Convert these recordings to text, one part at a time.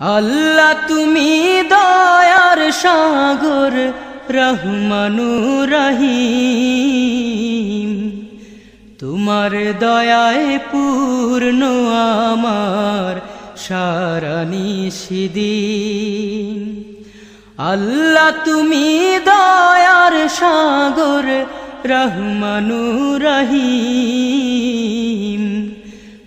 আল্লাহ তুমি দয়ার সাগর, রহমানু রহিম। তোমার দয়ায় পূর্ণ আমার সারা নিষিদিন আল্লাহ তুমি দয়ার সাগর, রহমানু রহিম।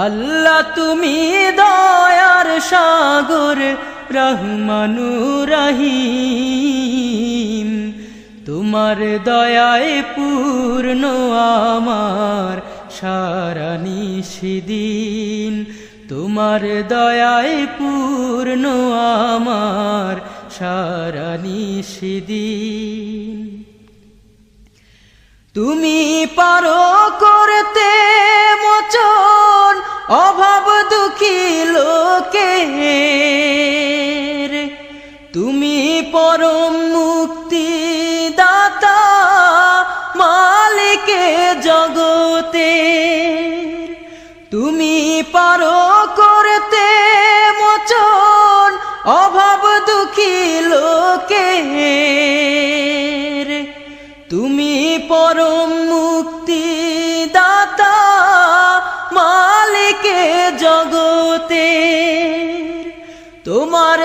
আল্লাহ তুমি দয়ার সাগর, রহমানু রহিম। তোমার দয়ায় পূর্ণ আমার সারা নিষিদিন তোমার দয়ায় পূর্ণ আমার সারা নিষিদিন তুমি পারো করতে মোচন মুক্তি দাতা মালিকে জগতে। তুমি পারো করতে মোচন অভাব দুঃখী লোকে তুমি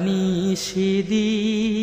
সারা নিষিদিন